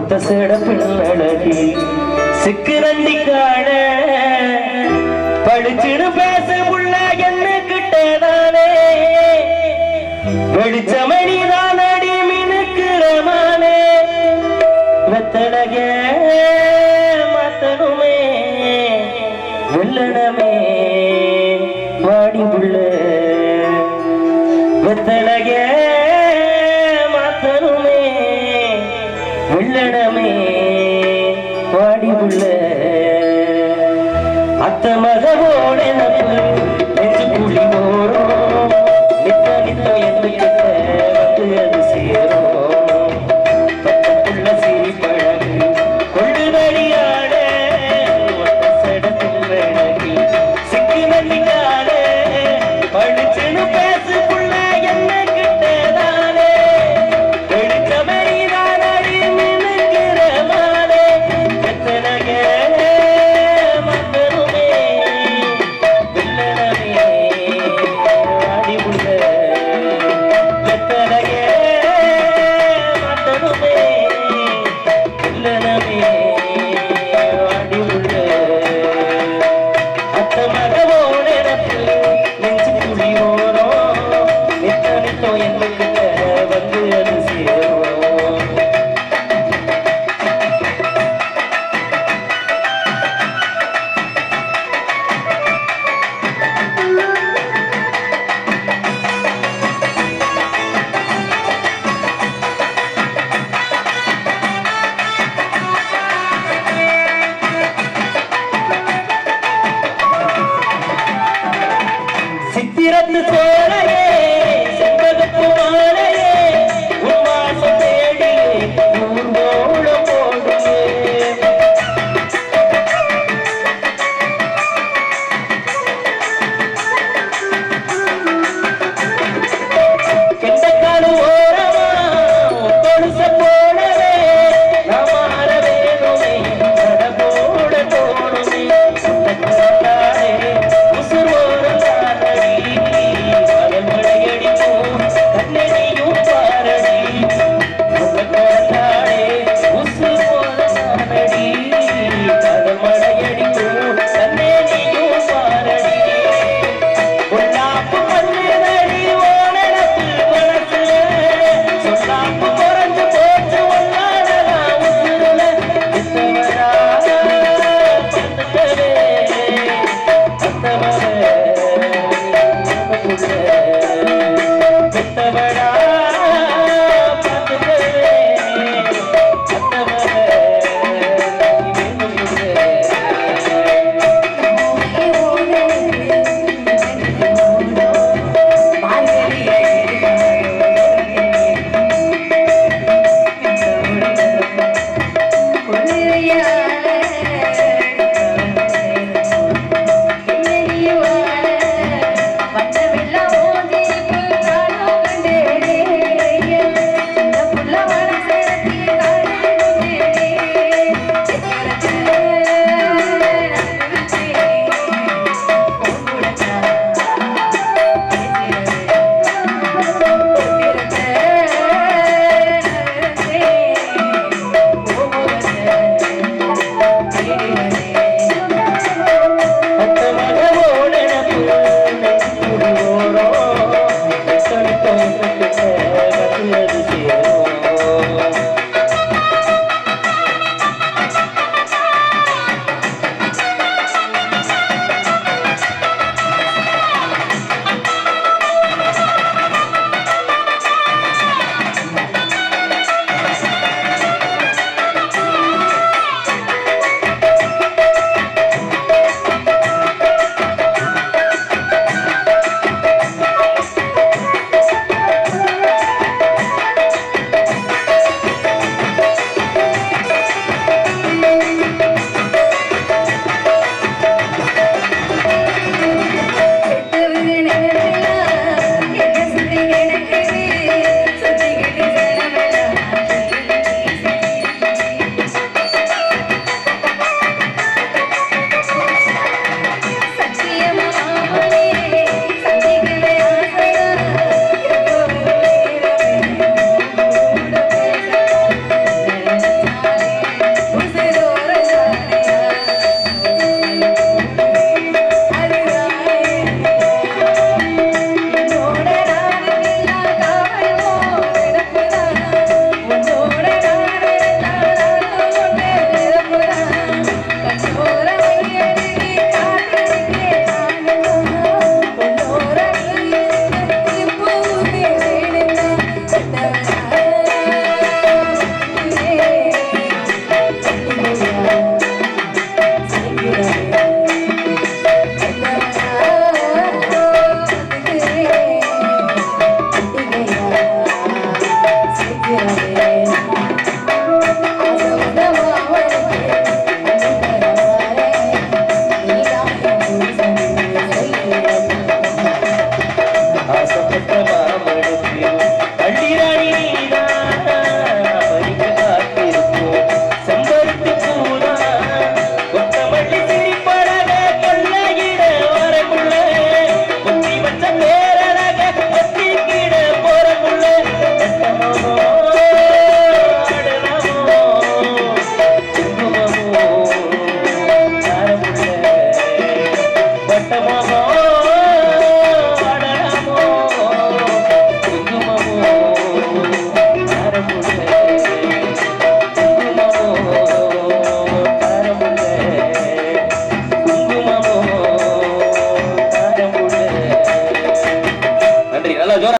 மொத்த சேட பின்னழகி சிக்கு நண்டி காண. படிச்சுன்னு பேச புள்ள என்ன கிட்டதானே வெளிச்சமணி தான் அடி மினுக்கிறமானே வெத்தடக மத்தனுமே. வெள்ளடமே வாடி புள்ள வெத்தடகே जगत छोड़